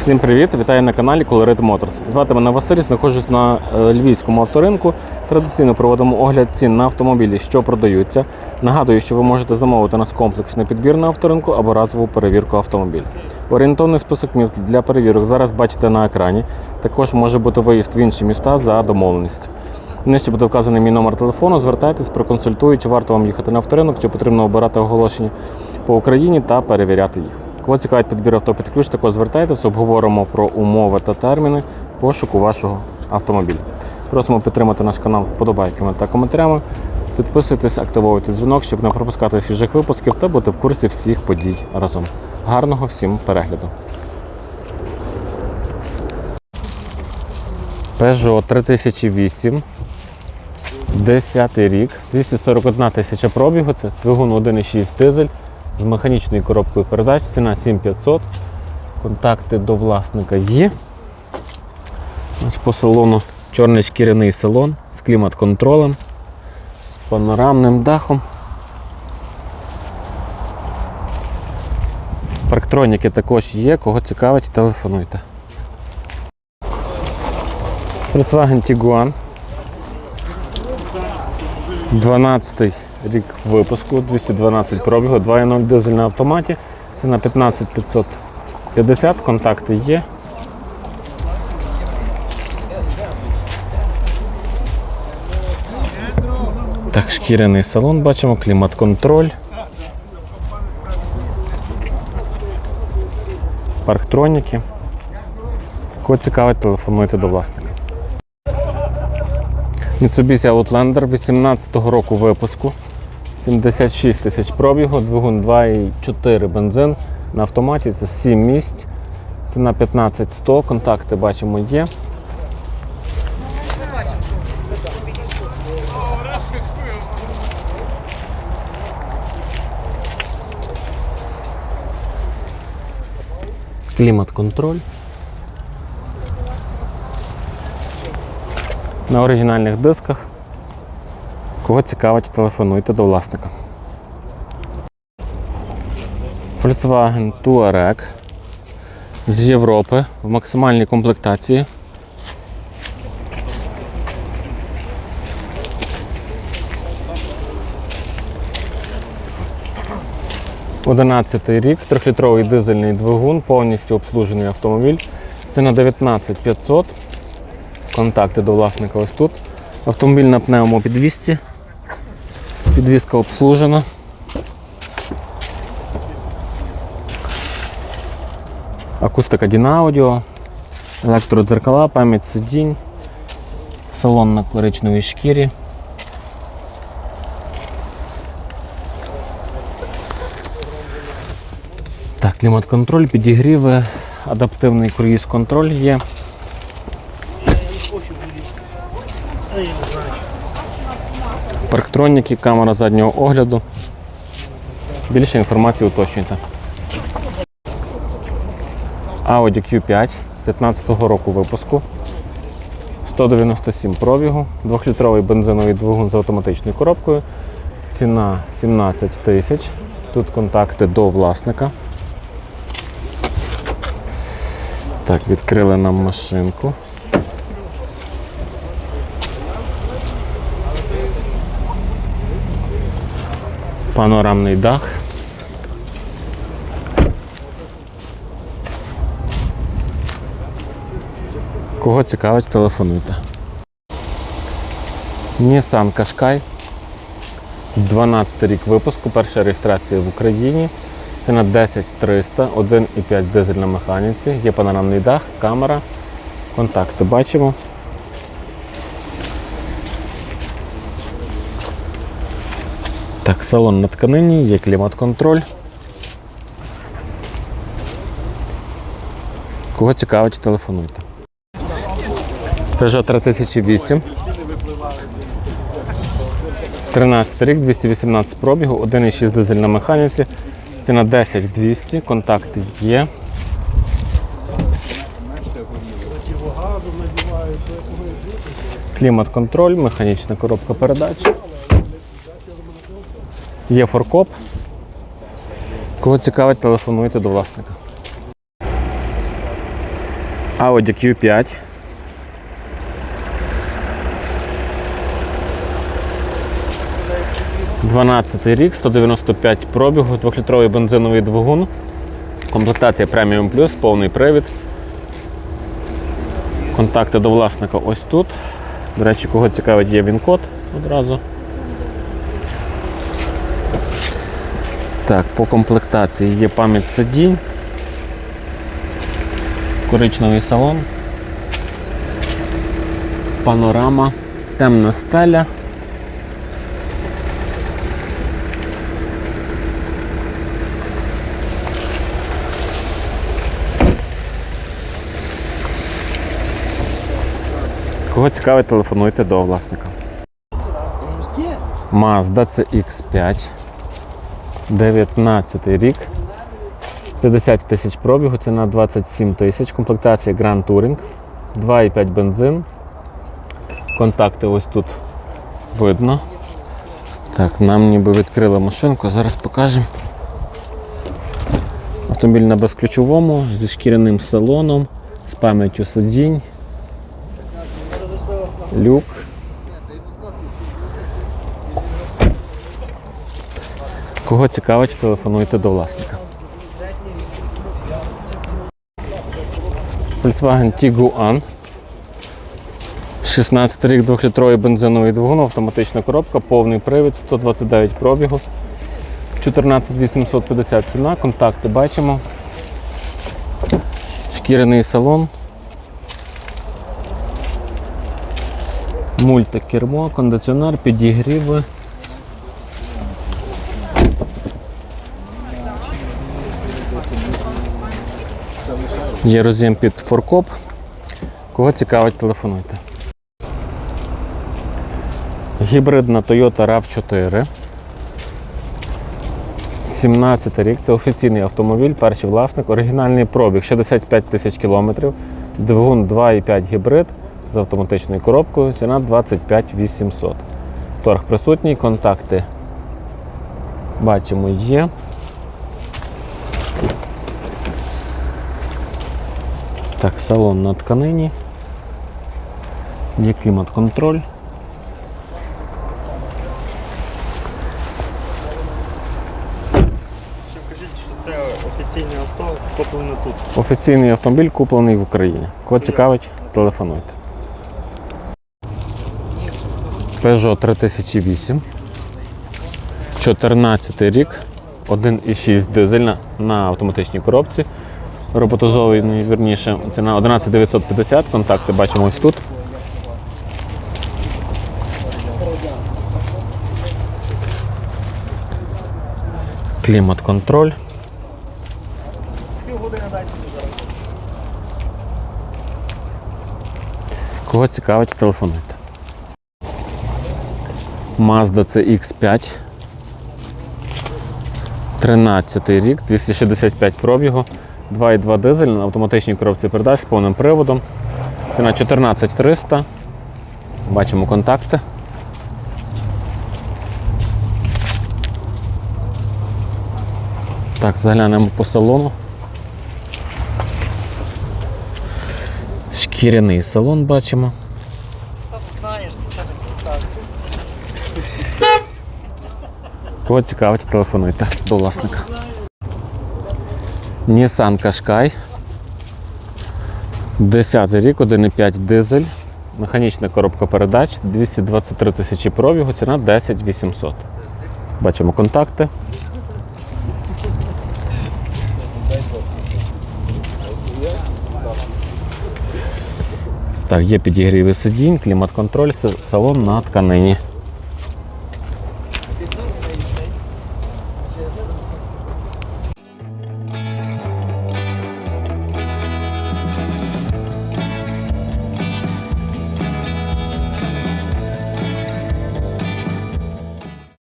Всім привіт! Вітаю на каналі Colorit Motors. Звати мене Василь, знаходжусь на е, львівському авторинку. Традиційно проводимо огляд цін на автомобілі, що продаються. Нагадую, що ви можете замовити нас комплексний підбір на авторинку або разову перевірку автомобіля. Орієнтовний список міст для перевірок зараз бачите на екрані. Також може бути виїзд в інші міста за домовленістю. Нижче буде вказаний мій номер телефону. Звертайтесь, проконсультую, чи варто вам їхати на авторинок, чи потрібно обирати оголошення по Україні та перевіряти їх. Кого цікавить підбір авто під ключ, також звертайтесь, обговоримо про умови та терміни пошуку вашого автомобіля. Просимо підтримати наш канал вподобайками та коментарями. Підписуйтесь, активуйте дзвінок, щоб не пропускати свіжих випусків та бути в курсі всіх подій разом. Гарного всім перегляду! Peugeot 3008, 10 рік, 241 тисяча пробігу, це двигун 1,6 дизель з механічною коробкою передач, ціна 7500. Контакти до власника є. По салону чорний шкіряний салон з клімат-контролем, з панорамним дахом. Парктроніки також є, кого цікавить, телефонуйте. Volkswagen Tiguan. 12 рік випуску, 212 пробігу, 2.0 дизель на автоматі. Це на 15550, контакти є. Так, шкіряний салон бачимо, клімат-контроль. Парктроніки. Кого цікавить, телефонуйте до власника. Mitsubishi Outlander 18-го року випуску. 76 тисяч пробігу, двигун 2,4 бензин на автоматі, це 7 місць. Ціна 15100, контакти бачимо є. Клімат-контроль. на оригінальних дисках. Кого цікавить, телефонуйте до власника. Volkswagen Touareg з Європи в максимальній комплектації. Одинадцятий рік, трьохлітровий дизельний двигун, повністю обслужений автомобіль. Це на 19500. Контакти до власника ось тут. Автомобіль на пневмопідвісці. Підвізка обслужена. Акустика Дінаудіо, електродзеркала, пам'ять сидінь, салон на коричневій шкірі. Так, клімат-контроль, підігріви, адаптивний круїз-контроль є. Парктроніки, камера заднього огляду. Більше інформації уточнюйте. Audi Q5 15-го року випуску. 197 пробігу, 2-літровий бензиновий двигун з автоматичною коробкою. Ціна 17 тисяч. Тут контакти до власника. Так, відкрили нам машинку. Панорамний дах. Кого цікавить, телефонуйте. Nissan Qashqai. 12 рік випуску, перша реєстрація в Україні. Це на 10300, 1,5 дизель на механіці, є панорамний дах, камера, контакти бачимо. Так, салон на тканині, є клімат-контроль. Кого цікавить, телефонуйте. Peugeot 3008. 13 рік, 218 пробігу, 1,6 дизель на механіці. Ціна 10200, контакти є. Клімат-контроль, механічна коробка передач. Є форкоп. Кого цікавить, телефонуйте до власника. Audi Q5. Дванадцятий рік, 195 пробігу, 2-літровий бензиновий двигун. Комплектація Premium Plus, повний привід. Контакти до власника ось тут. До речі, кого цікавить, є він код одразу. Так, по комплектації є пам'ять сидінь, коричневий салон, панорама, темна стеля. Кого цікавить, телефонуйте до власника. Mazda CX5. 19 рік. 50 тисяч пробігу, ціна 27 тисяч. Комплектація Grand Touring. 2,5 бензин. Контакти ось тут видно. Так, нам ніби відкрили машинку, зараз покажемо. Автомобіль на безключовому, зі шкіряним салоном, з пам'яттю сидінь. Люк. Кого цікавить, телефонуйте до власника. Volkswagen Tiguan. 16 рік 2-літровий бензиновий двигун, автоматична коробка, повний привід, 129 пробігу, 14 850 ціна, контакти бачимо. Шкіряний салон. Мультикермо, кондиціонер, підігріви. Є роз'єм під форкоп. Кого цікавить, телефонуйте. Гібридна Toyota RAV4. 17 рік. Це офіційний автомобіль, перший власник, оригінальний пробіг 65 тисяч кілометрів. Двигун 2,5 гібрид з автоматичною коробкою. Ціна 25 800. Торг присутній, контакти бачимо є. Так, салон на тканині. Є клімат-контроль. Ще кажіть, що це офіційне авто куплене тут. Офіційний автомобіль куплений в Україні. Кого цікавить, телефонуйте. Peugeot 3008. 14 рік. 1,6 дизельна на автоматичній коробці. Роботизований, вірніше, ціна 11950. Контакти бачимо ось тут. Клімат-контроль. Кого цікавить, телефонуйте. Mazda CX5. 13 рік, 265 пробігу, 2,2 дизель на автоматичній коробці передач з повним приводом. Ціна 14300. Бачимо контакти. Так, заглянемо по салону. Шкіряний салон бачимо. Знаєш, що. Кого цікавить, телефонуйте до власника. Nissan Qashqai. 10 рік, 1,5 дизель. Механічна коробка передач, 223 тисячі пробігу, ціна 10 800. Бачимо контакти. Так, є підігріви сидінь, клімат-контроль, салон на тканині.